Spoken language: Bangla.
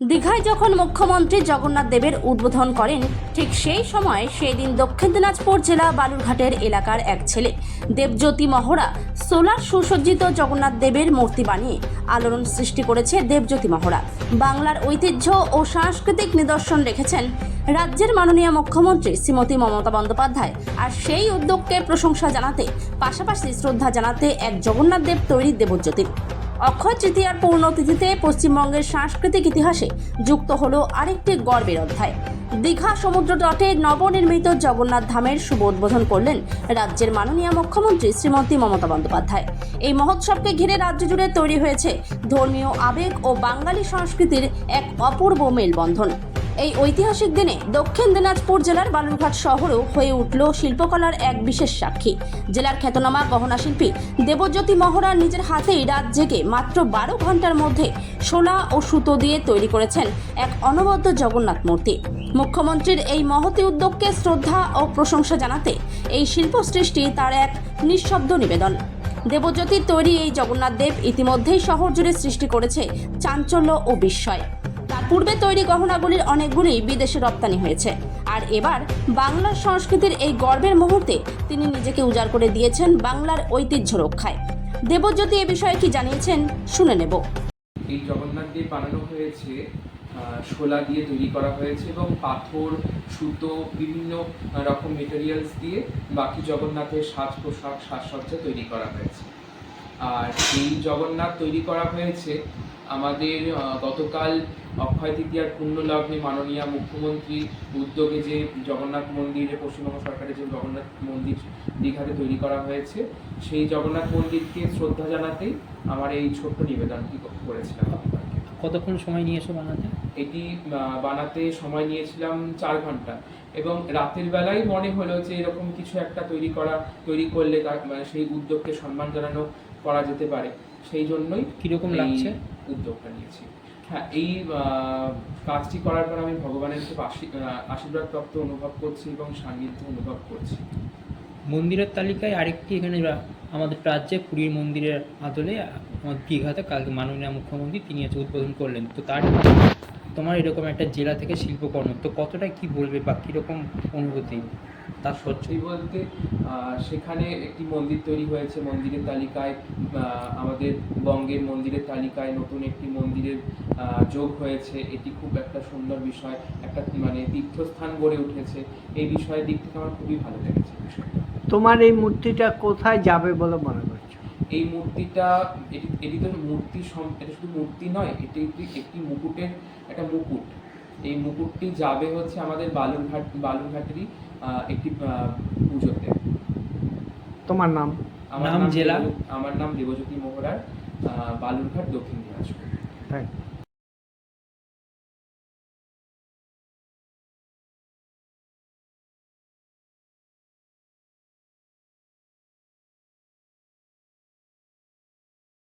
দীঘায় যখন মুখ্যমন্ত্রী জগন্নাথ দেবের উদ্বোধন করেন, ঠিক সেই সময় সেই দিন দক্ষিণ দিনাজপুর জেলা বালুরঘাটের এলাকার এক ছেলে, দেবজ্যোতি মহড়া, সোলার সুসজ্জিত জগন্নাথ দেবের মূর্তি বানিয়ে আলোড়ন সৃষ্টি করেছে দেবজ্যোতি মহড়া। বাংলার ঐতিহ্য ও সাংস্কৃতিক নিদর্শন রেখেছেন রাজ্যের মাননীয় মুখ্যমন্ত্রী শ্রীমতী মমতা বন্দ্যোপাধ্যায়। আর সেই উদ্যোগকে প্রশংসা জানাতে, পাশাপাশি শ্রদ্ধা জানাতে এক জগন্নাথ দেব তৈরি দেবজ্যোতির অক্ষয় তৃতীয়ার পূর্ণতিথিতে পশ্চিমবঙ্গের সাংস্কৃতিক ইতিহাসে যুক্ত হল আরেকটি গর্বের অধ্যায়। দীঘা সমুদ্র তটে নবনির্মিত জগন্নাথ ধামের শুভ উদ্বোধন করলেন রাজ্যের মাননীয় মুখ্যমন্ত্রী শ্রীমতী মমতা বন্দ্যোপাধ্যায়। এই মহোৎসবকে ঘিরে রাজ্য জুড়ে তৈরি হয়েছে ধর্মীয় আবেগ ও বাঙালি সংস্কৃতির এক অপূর্ব মেলবন্ধন। এই ঐতিহাসিক দিনে দক্ষিণ দিনাজপুর জেলার বালুরঘাট শহরও হয়ে উঠল শিল্পকলার এক বিশেষ সাক্ষী। জেলার খ্যাতনামা গহনা শিল্পী দেবজ্যোতি মহড়া নিজের হাতেই রাত জেগে মাত্র বারো ঘণ্টার মধ্যে শোলা ও সুতো দিয়ে তৈরি করেছেন এক অনবদ্য জগন্নাথ মূর্তি। মুখ্যমন্ত্রীর এই মহতি উদ্যোগকে শ্রদ্ধা ও প্রশংসা জানাতে এই শিল্প সৃষ্টি তার এক নিঃশব্দ নিবেদন। দেবজ্যোতির তৈরি এই জগন্নাথ দেব ইতিমধ্যেই শহর জুড়ে সৃষ্টি করেছে চাঞ্চল্য ও বিস্ময়। পূর্বে তৈরি গহনাগুলির অনেকগুলি বিদেশে রপ্তানি হয়েছে। আর এবার বাংলার সংস্কৃতির এই গর্বের মুহূর্তে তিনি নিজেকে উজাড় করে দিয়েছেন বাংলার ঐতিহ্য রক্ষায়। দেবজ্যোতি এ বিষয়ে কি জানিয়েছেন, শুনে নেব। এই জগন্নাথ দেব বানানো হয়েছে শোলা দিয়ে তৈরি করা হয়েছে এবং পাথর, সুতো, বিভিন্ন রকম মেটেরিয়ালস দিয়ে বাকি জগন্নাথের সাজ পোশাক সাজসজ্জা তৈরি করা হয়েছে। আর এই জগন্নাথ তৈরি করা হয়েছে। আমাদের গতকাল অক্ষয় তৃতীয়ার পুণ্য লগ্নে মাননীয় মুখ্যমন্ত্রীর উদ্যোগে যে জগন্নাথ মন্দিরে পশ্চিমবঙ্গ সরকারের যে জগন্নাথ মন্দির দীঘাতে তৈরি করা হয়েছে সেই জগন্নাথ মন্দিরকে শ্রদ্ধা জানাতেই আমার এই ছোট্ট নিবেদনটি করেছিলাম কতক্ষণ সময় নিয়েছো বানাতে? এটি বানাতে সময় নিয়েছিলাম চার ঘণ্টা এবং রাতের বেলায় মনে হলো যে এরকম কিছু একটা তৈরি করা তৈরি করলে তার মানে সেই উদ্যোগকে সম্মান জানানো করা যেতে পারে। সেই জন্যই কীরকম লাগছে? উদ্যোগটা নিয়েছি। হ্যাঁ এই কাজটি করার পর আমি ভগবানের খুব আশীর্বাদ প্রাপ্ত অনুভব করছি এবং সান্নিধ্য অনুভব করছি। মন্দিরের তালিকায় আরেকটি এখানে আমাদের রাজ্যে পুরীর মন্দিরের আদলে আমাদের দীঘাতে কালকে মাননীয় মুখ্যমন্ত্রী তিনি হচ্ছে উদ্বোধন করলেন। তো তার তোমার এরকম একটা জেলা থেকে শিল্পকর্ম তো কতটা কি বলবে বা কীরকম অনুভূতি? তার সহ্য সত্যি বলতে সেখানে একটি মন্দির তৈরি হয়েছে মন্দিরের তালিকায় আমাদের বঙ্গের মন্দিরের তালিকায় নতুন একটি মন্দিরের যোগ হয়েছে। এটি খুব একটা সুন্দর বিষয় একটা মানে তীর্থস্থান গড়ে উঠেছে। এই বিষয়ের দিক থেকে আমার খুবই ভালো লেগেছে তোমার এই মূর্তিটা কোথায় যাবে বলে মনে করছ এই মূর্তিটা এটি এটি তো মূর্তি এটা শুধু মূর্তি নয় এটি একটি একটি মুকুটের একটা মুকুট। এই মুকুটটি যাবে হচ্ছে আমাদের বালুরঘাট বালুরঘাটেরই একটি পুজোতে। তোমার নাম? আমার নাম, জেলা? আমার নাম দেবজ্যোতি মোহরার বালুরঘাট দক্ষিণ দিনাজপুর। তাই